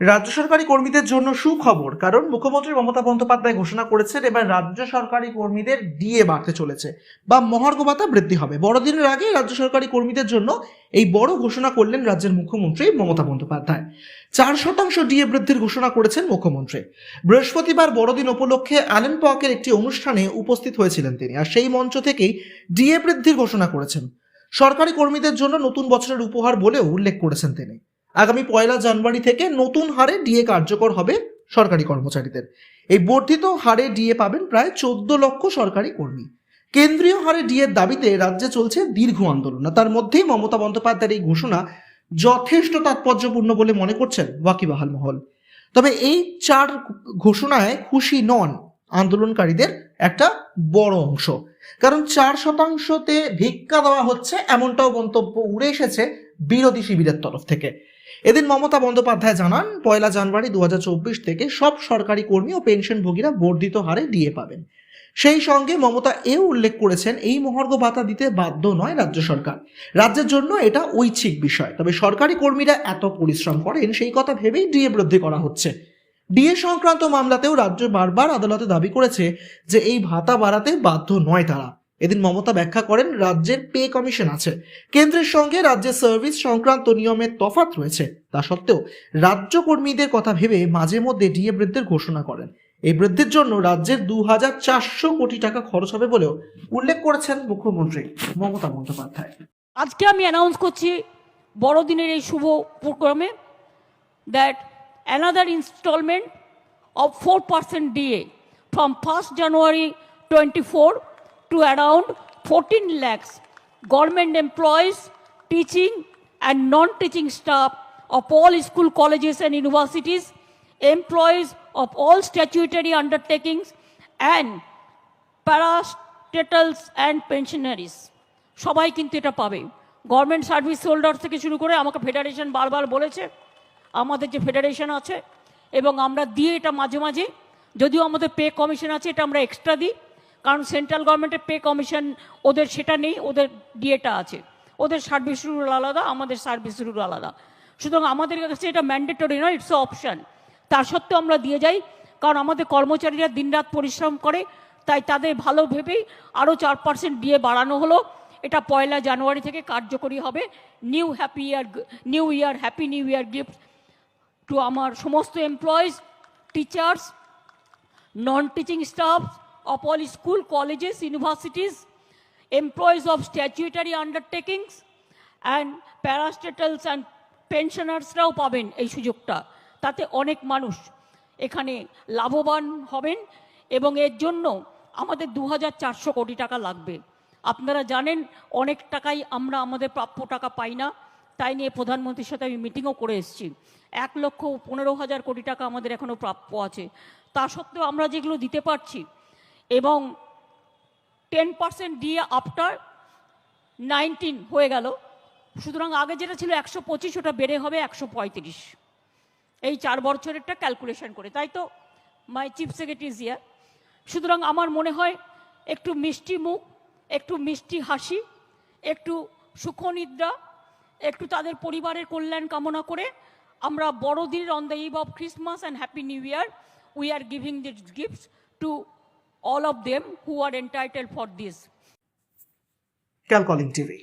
রাজ্য সরকারি কর্মীদের জন্য সুখবর, কারণ মুখ্যমন্ত্রী মমতা বন্দ্যোপাধ্যায় ঘোষণা করেছেন এবার রাজ্য সরকারি কর্মীদের ডিএ বাড়তে চলেছে বা মহার্ঘ ভাতা বৃদ্ধি হবে। বড়দিনের আগে রাজ্য সরকারি কর্মীদের জন্য এই বড় ঘোষণা করলেন রাজ্যের মুখ্যমন্ত্রী মমতা বন্দ্যোপাধ্যায়। চার শতাংশ ডিএ বৃদ্ধির ঘোষণা করেছেন মুখ্যমন্ত্রী। বৃহস্পতিবার বড়দিন উপলক্ষে অ্যালেন পকের একটি অনুষ্ঠানে উপস্থিত হয়েছিলেন তিনি, আর সেই মঞ্চ থেকেই ডিএ বৃদ্ধির ঘোষণা করেছেন। সরকারি কর্মীদের জন্য নতুন বছরের উপহার বলেও উল্লেখ করেছেন তিনি। আগামী পয়লা জানুয়ারি থেকে নতুন হারে ডিএ কার্যকর হবে সরকারি কর্মচারীদের। এই বর্ধিত হারে ডিএ পাবেন প্রায় চোদ্দ লক্ষ সরকারি কর্মী। কেন্দ্রীয় হারে ডিএর দাবিতে রাজ্যে চলছে দীর্ঘ আন্দোলন। তার মধ্যেই মমতা বন্দ্যোপাধ্যায়ের এই ঘোষণা যথেষ্ট তাৎপর্যপূর্ণ বলে মনে করছেন ওয়াকিবাহাল মহল। তবে এই চার ঘোষণায় খুশি নন আন্দোলনকারীদের একটা বড় অংশ। কারণ চার শতাংশতে ভিক্ষা দেওয়া হচ্ছে এমনটাও মন্তব্য উড়ে এসেছে বিরোধী শিবিরের তরফ থেকে। এদিন মমতা বন্দ্যোপাধ্যায় জানান, পয়লা জানুয়ারি দু থেকে সব সরকারি কর্মী ও পেনশনভোগীরা বর্ধিত হারে ডিএ পাবেন। সেই সঙ্গে মমতা এও উল্লেখ করেছেন, এই মহার্ঘ ভাতা দিতে বাধ্য নয় রাজ্য সরকার। রাজ্যের জন্য এটা ঐচ্ছিক বিষয়, তবে সরকারি কর্মীরা এত পরিশ্রম করেন, সেই কথা ভেবেই ডিএ বৃদ্ধি করা হচ্ছে। ডিএ সংক্রান্ত মামলাতেও রাজ্য বারবার আদালতে দাবি করেছে যে এই ভাতা বাড়াতে বাধ্য নয় তারা। এদিন মমতা ব্যাখ্যা করেন, রাজ্যের পে কমিশন আছে। কেন্দ্রের সঙ্গে রাজ্যের সার্ভিস সংক্রান্ত নিয়মের তফাৎ রয়েছে। তা সত্ত্বেও রাজ্য কর্মীদের কথা ভেবে মাঝে মধ্যে ডিএ বৃদ্ধির ঘোষণা করেন। এই বৃদ্ধির জন্য রাজ্যের দু হাজার চারশো কোটি টাকা খরচ হবে বলেও উল্লেখ করেছেন মুখ্যমন্ত্রী মমতা বন্দ্যোপাধ্যায়। আজকে আমি অ্যানাউন্স করছি বড়দিনের এই শুভ প্রোগ্রামে that another instalment of four percent DA from first January twenty four around fourteen lakhs government employees teaching and non teaching staff of all school colleges and universities, employees of all statutory undertakings, and parastatals and pensionaries. সবাই কিন্তু এটা পাবে। Government service holder থেকে শুরু করে আমাকে federation বারবার বলেছে আমাদের যে ফেডারেশন আছে এবং আমরা দিয়ে এটা মাঝে মাঝে। যদিও আমাদের পে কমিশন আছে এটা আমরা এক্সট্রা দিই। কারণ সেন্ট্রাল গভর্নমেন্টের পে কমিশন, ওদের সেটা নেই, ওদের ডিএটা আছে। ওদের সার্ভিস রুল আলাদা, আমাদের সার্ভিস রুল আলাদা। সুতরাং আমাদের কাছে এটা ম্যান্ডেটরি নয় ইটস অপশান তা সত্ত্বেও আমরা দিয়ে যাই, কারণ আমাদের কর্মচারীরা দিনরাত পরিশ্রম করে, তাই তাদের ভালো ভেবেই আরও চার পার্সেন্ট দিয়ে বাড়ানো হলো। এটা পয়লা জানুয়ারি থেকে কার্যকরী হবে। New happy year new year happy new year gift to আমার সমস্ত employees teachers non teaching staff of all school, colleges, universities, employees of statutory undertakings, and parastatals and পেনশনার্সরাও পাবেন এই সুযোগটা। তাতে অনেক মানুষ এখানে লাভবান হবেন এবং এর জন্য আমাদের দু হাজার চারশো কোটি টাকা লাগবে। আপনারা জানেন, অনেক টাকাই আমরা আমাদের প্রাপ্য টাকা পাই না, তাই নিয়ে প্রধানমন্ত্রীর সাথে আমি মিটিংও করে এসেছি। এক লক্ষ পনেরো হাজার কোটি টাকা আমাদের এখনও প্রাপ্য আছে। তা সত্ত্বেও আমরা যেগুলো দিতে পারছি এবং টেন পার্সেন্ট দিয়ে আফটার নাইনটিন হয়ে গেল। সুতরাং আগে যেটা ছিল একশো পঁচিশ, ওটা বেড়ে হবে একশো পঁয়ত্রিশ। এই চার বছরেরটা ক্যালকুলেশন করে। তাই তো? মাই চিফ সেক্রেটারি ইয়ার সুতরাং আমার মনে হয় একটু মিষ্টি মুখ, একটু মিষ্টি হাসি, একটু সুখনিদ্রা, একটু তাদের পরিবারের কল্যাণ কামনা করে আমরা বড়দিনের on the eve of Christmas and happy new year we are giving this gifts to all of them who are entitled for this. Calcalling TV